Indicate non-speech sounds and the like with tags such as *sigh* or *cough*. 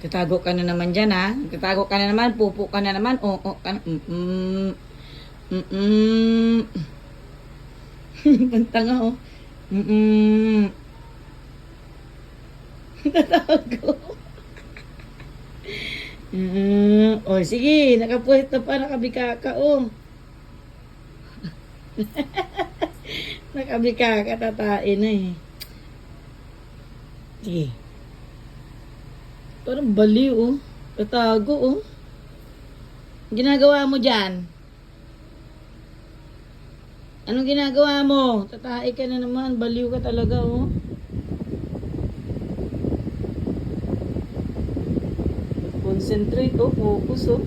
Tatago ka na naman dyan, ha? Tatago ka na naman, pupo ka na naman, oo, oh, ka na, mm-mm, mm-mm. *laughs* Nga, oh. Mm-mm. *laughs* Tatago. Mm, oh, sige, nakapwesto pa, nakabika ka, oh. *laughs* nakabika ka, tatain na eh. Sige. Parang baliw, oh. Tatago, oh. Ginagawa mo dyan? Anong ginagawa mo? Tatae ka na naman. Baliw ka talaga, oh. Concentrate, oh. Focus, oh.